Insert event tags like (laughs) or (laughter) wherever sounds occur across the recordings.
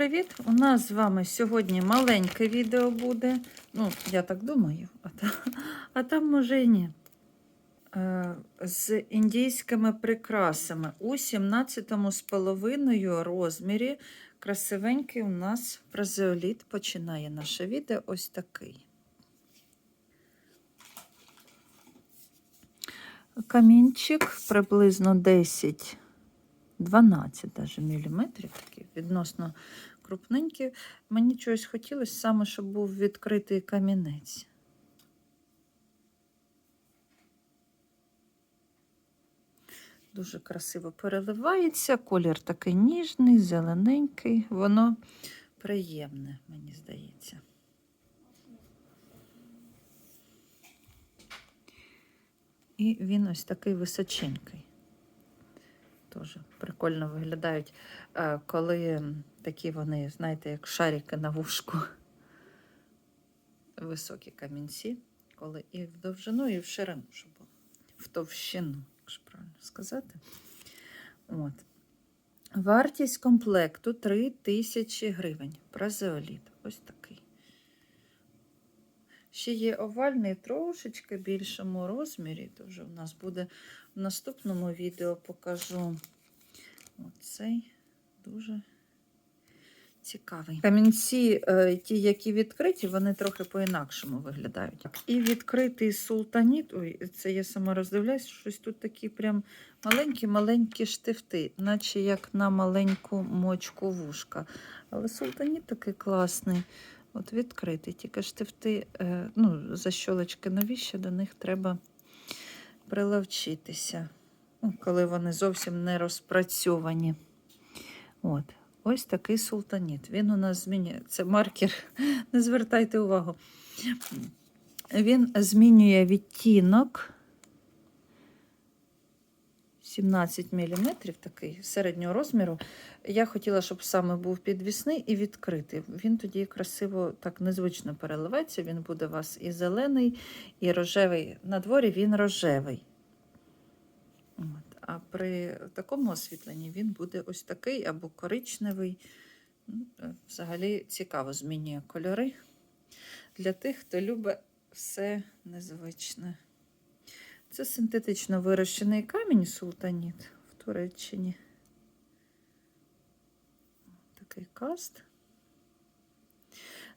привіт! У нас з вами сьогодні маленьке відео буде. Ну, я так думаю, а там, (laughs) а там може і ні. Е, З індійськими прикрасами у 17,5 розмірі. Красивенький у нас празеоліт починає наше відео ось такий. Камінчик приблизно 10 12 даже міліметрів, такі відносно крупненькі. Мені чогось хотілося саме, щоб був відкритий камінець. Дуже красиво переливається, колір такий ніжний, зелененький, воно приємне, мені здається. І він ось такий височенький. Теж прикольно виглядають, е, коли такі вони, знаєте, як шарики на вушку. Високі камінці, коли і в довжину, і в ширину, щоб було. В товщину, якщо правильно сказати. От. Вартість комплекту 3 тисячі гривень. Празеоліт. Ось такий. Ще є овальний трошечки більшому розмірі, то вже у нас буде в наступному відео покажу. Оцей дуже цікавий. Камінці, е, ті, які відкриті, вони трохи по-інакшому виглядають. І відкритий султаніт, ой, це я сама роздивляюсь, щось тут такі прям маленькі-маленькі штифти, наче як на маленьку мочку вушка. Але султаніт такий класний. От відкритий, тільки штифти, е, ну, защолочки нові, ще до них треба приловчитися, ну, коли вони зовсім не розпрацьовані. От. Ось такий султаніт. Він у нас змінює. Це маркер, (laughs) не звертайте увагу. Він змінює відтінок 17 мм, такий середнього розміру. Я хотіла, щоб саме був підвісний і відкритий. Він тоді красиво, так незвично переливається. Він буде у вас і зелений, і рожевий. На дворі він рожевий. От. А при такому освітленні він буде ось такий або коричневий. Ну, е, Взагалі цікаво змінює кольори для тих, хто любить все незвичне. Це синтетично вирощений камінь султаніт в Туреччині. Такий каст.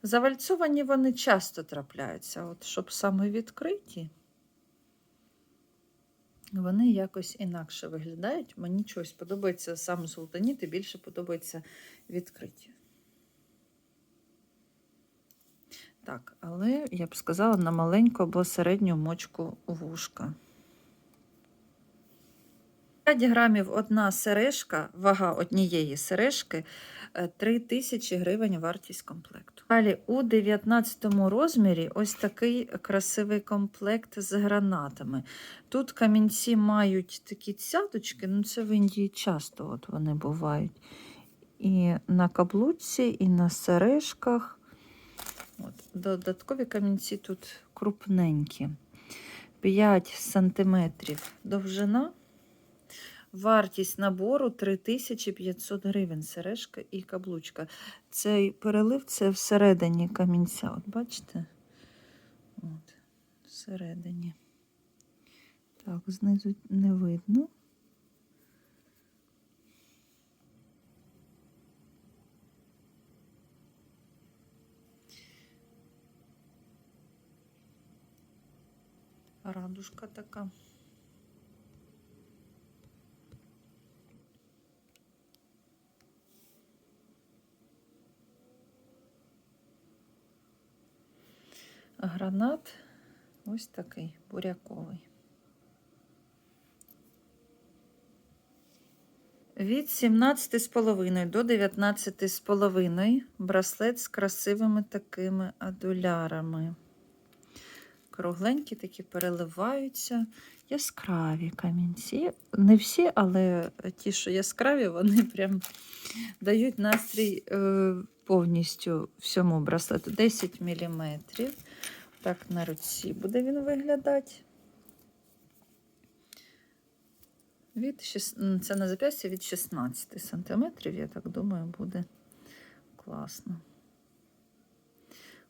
Завальцовані вони часто трапляються, от щоб саме відкриті, вони якось інакше виглядають. Мені чогось подобається саме султаніт і більше подобається відкриті. Так, але я б сказала на маленьку або середню мочку вушка. 5 грамів одна сережка, вага однієї сережки 3 тисячі гривень вартість комплекту. Далі у 19 розмірі ось такий красивий комплект з гранатами. Тут камінці мають такі цяточки, ну це в Індії часто от вони бувають. І на каблуці, і на сережках. От, Додаткові камінці тут крупненькі. 5 см довжина. Вартість набору 3500 гривень. Сережка і каблучка. Цей перелив це всередині камінця. От бачите? От, всередині. Так, знизу не видно. Радужка така. Гранат ось такий буряковий. Від 17,5 до 19,5 браслет з красивими такими адулярами. Кругленькі такі переливаються. Яскраві камінці. Не всі, але ті, що яскраві, вони прям дають настрій е, повністю всьому браслету. 10 мм. Так, на руці буде він виглядати. Від, це на зап'ясті від 16 см, я так думаю, буде класно.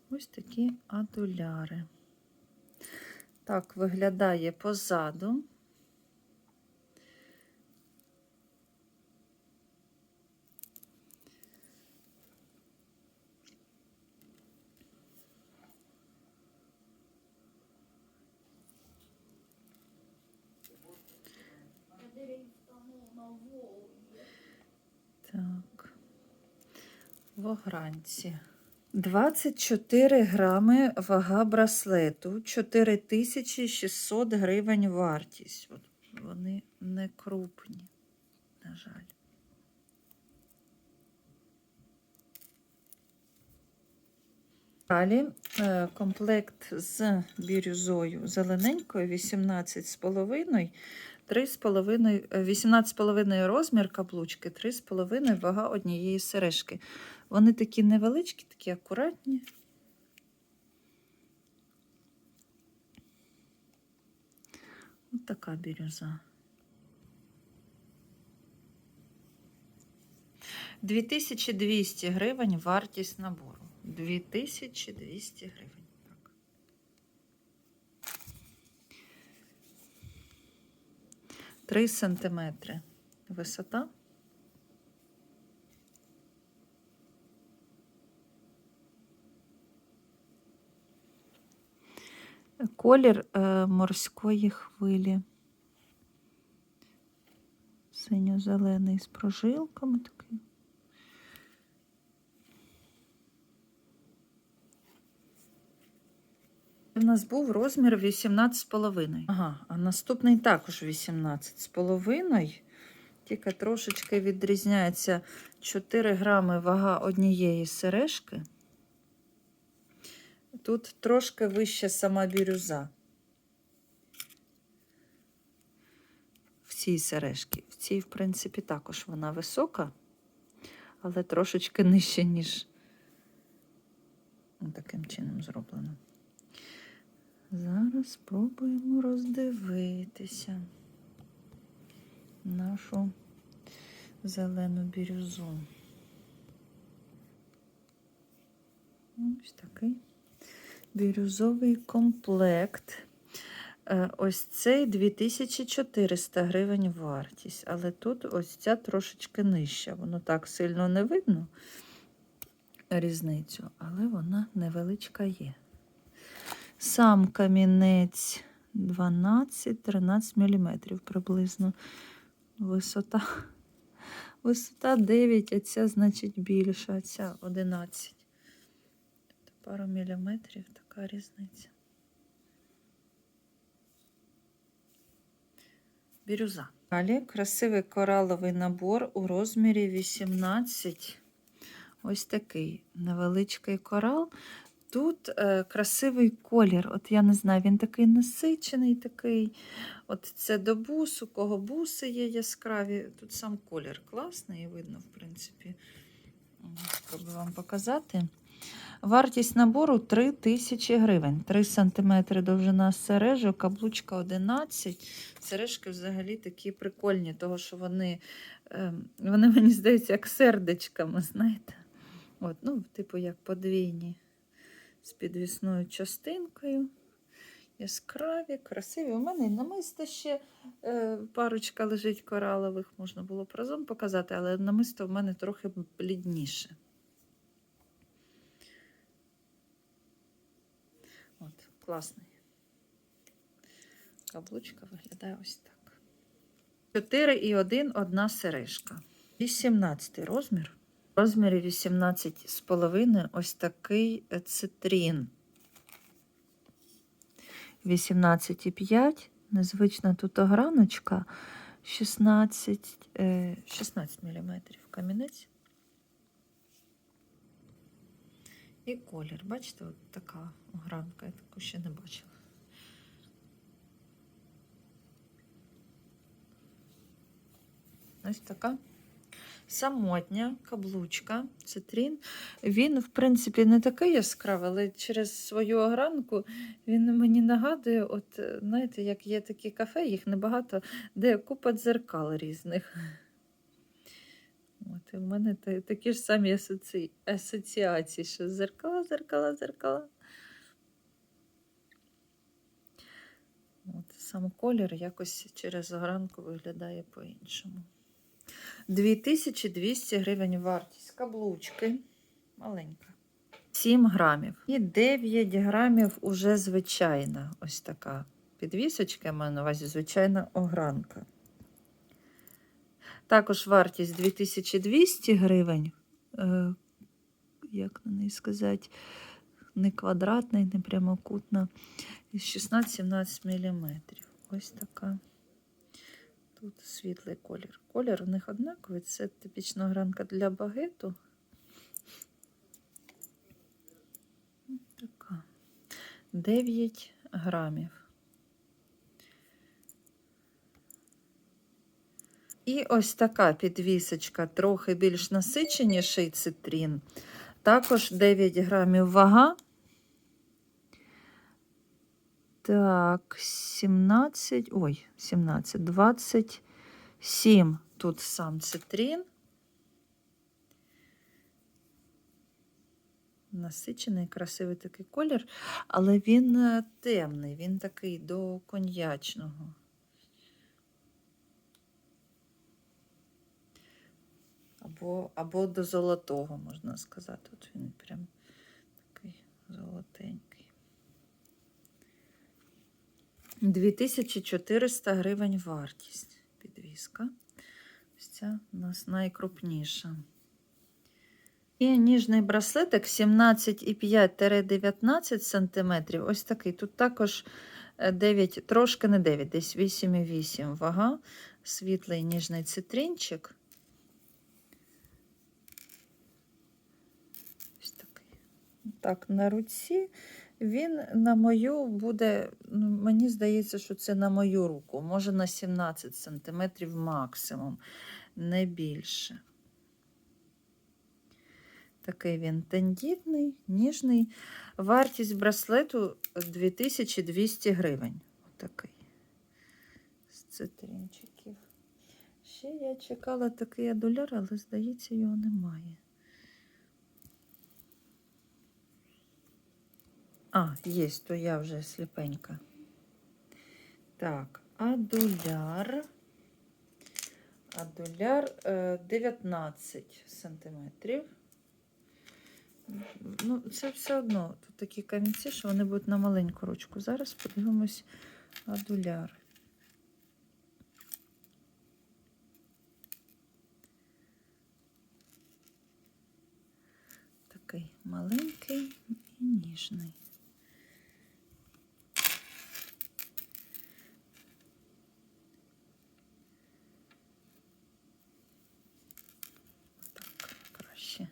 Ось такі адуляри. Так виглядає позаду. Так. В огранці. 24 грами вага браслету, 4600 гривень вартість. От вони не крупні, на жаль. Далі е, комплект з бірюзою зелененькою 18,5, 3,5, е, 18,5 розмір каблучки, 3,5 вага однієї сережки. Вони такі невеличкі, такі акуратні. Ось така бірюза. 2200 гривень вартість набору. 2200 гривень. Так. Три сантиметри висота. Колір е, морської хвилі. Синьо-зелений з прожилками такий. У нас був розмір 18,5. Ага, а наступний також 18,5. Тільки трошечки відрізняється 4 грами вага однієї сережки. Тут трошки вища сама бірюза. В цій сережці. В цій, в принципі, також вона висока, але трошечки нижче, ніж таким чином зроблено. Зараз спробуємо роздивитися нашу зелену бірюзу. Ось такий бірюзовий комплект. Е, Ось цей 2400 гривень вартість, але тут ось ця трошечки нижча. Воно так сильно не видно різницю, але вона невеличка є. Сам камінець 12-13 мм приблизно. Висота. Висота 9, а ця, значить, більша, а ця 11. Тобто пару міліметрів така різниця. Бірюза. Далі красивий кораловий набор у розмірі 18. Ось такий невеличкий корал. Тут е, красивий колір. От я не знаю, він такий насичений, такий. От це до бусу, кого буси є яскраві. Тут сам колір класний, видно, в принципі. Спробую вам показати. Вартість набору 3 тисячі гривень. 3 см довжина сережок, каблучка 11. Сережки взагалі такі прикольні, тому що вони, е, вони мені здаються, як сердечками, знаєте. От, ну, Типу, як подвійні з підвісною частинкою. Яскраві, красиві. У мене і намисто ще е, парочка лежить коралових, можна було б разом показати, але намисто в мене трохи блідніше. От, класний. Каблучка виглядає ось так. 4 і 1 одна сережка. 18 розмір. Розмірі 18,5 ось такий цитрін. 18,5. Незвична тут ограночка. 16, е, 16 мм камінець. І колір. Бачите, от така огранка, я таку ще не бачила. Ось така самотня каблучка, цитрін. Він, в принципі, не такий яскравий, але через свою огранку він мені нагадує, от, знаєте, як є такі кафе, їх небагато, де купа дзеркал різних. От, і в мене такі ж самі асоці... асоціації, що зеркала, зеркала, зеркала. От, сам колір якось через огранку виглядає по-іншому. 2200 гривень вартість. Каблучки. Маленька. 7 грамів. І 9 грамів уже звичайна. Ось така підвісочка, я маю на увазі звичайна огранка. Також вартість 2200 гривень. Е, як на неї сказати, не квадратний, не прямокутна. 16-17 мм. Ось така. Тут світлий колір. Колір у них однаковий. Це типічна гранка для багету. Така. 9 грамів. І ось така підвісочка, трохи більш насиченіший цитрін. Також 9 грамів вага. Так, 17, ой, 17, 27. Тут сам цитрін. Насичений, красивий такий колір, але він е, темний, він такий до коньячного. Або, або до золотого, можна сказати. От він прям такий золотенький. 2400 гривень вартість підвіска. Ось ця у нас найкрупніша. І ніжний браслетик 17,5-19 см. Ось такий. Тут також е, 9, трошки не 9, десь 8,8 вага. Світлий ніжний цитринчик. Ось такий. Так, на руці. Він на мою буде, ну, мені здається, що це на мою руку. Може на 17 см максимум, не більше. Такий він тендітний, ніжний. Вартість браслету 2200 гривень. Отакий. З цитринчиків. Ще я чекала такий адуляр, але, здається, його немає. А, є, то я вже сліпенька. Так, адуляр. Адуляр е, 19 сантиметрів. Ну, це все одно. Тут такі камінці, що вони будуть на маленьку ручку. Зараз подивимось адуляр. Такий маленький і ніжний. Так, краще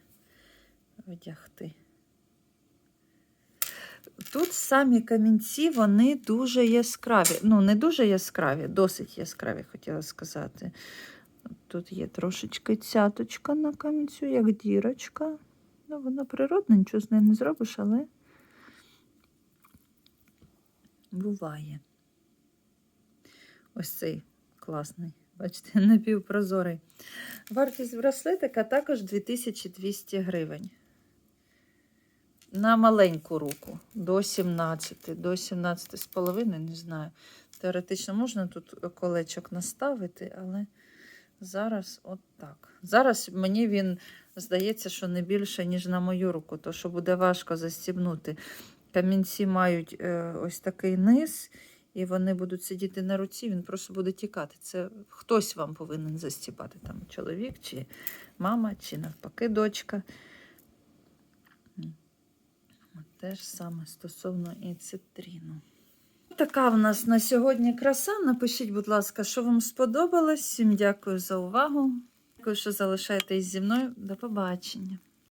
одягти. Тут самі камінці, вони дуже яскраві. Ну, не дуже яскраві, досить яскраві, хотіла сказати. Тут є трошечки цяточка на камінцю, як дірочка. Ну, вона природна, нічого з нею не зробиш, але буває. Ось цей класний. Бачите, (laughs) напівпрозорий. Вартість браслетика також 2200 гривень. На маленьку руку до 17, до 17 з половиною, не знаю. Теоретично можна тут колечок наставити, але зараз от так. Зараз мені він здається, що не більше, ніж на мою руку, то що буде важко застібнути. Камінці мають е, ось такий низ, і вони будуть сидіти на руці, він просто буде тікати. Це хтось вам повинен застібати, там чоловік, чи мама, чи навпаки дочка. Те ж саме стосовно і цитріну. Така в нас на сьогодні краса. Напишіть, будь ласка, що вам сподобалось. Всім дякую за увагу. Дякую, що залишаєтесь зі мною. До побачення.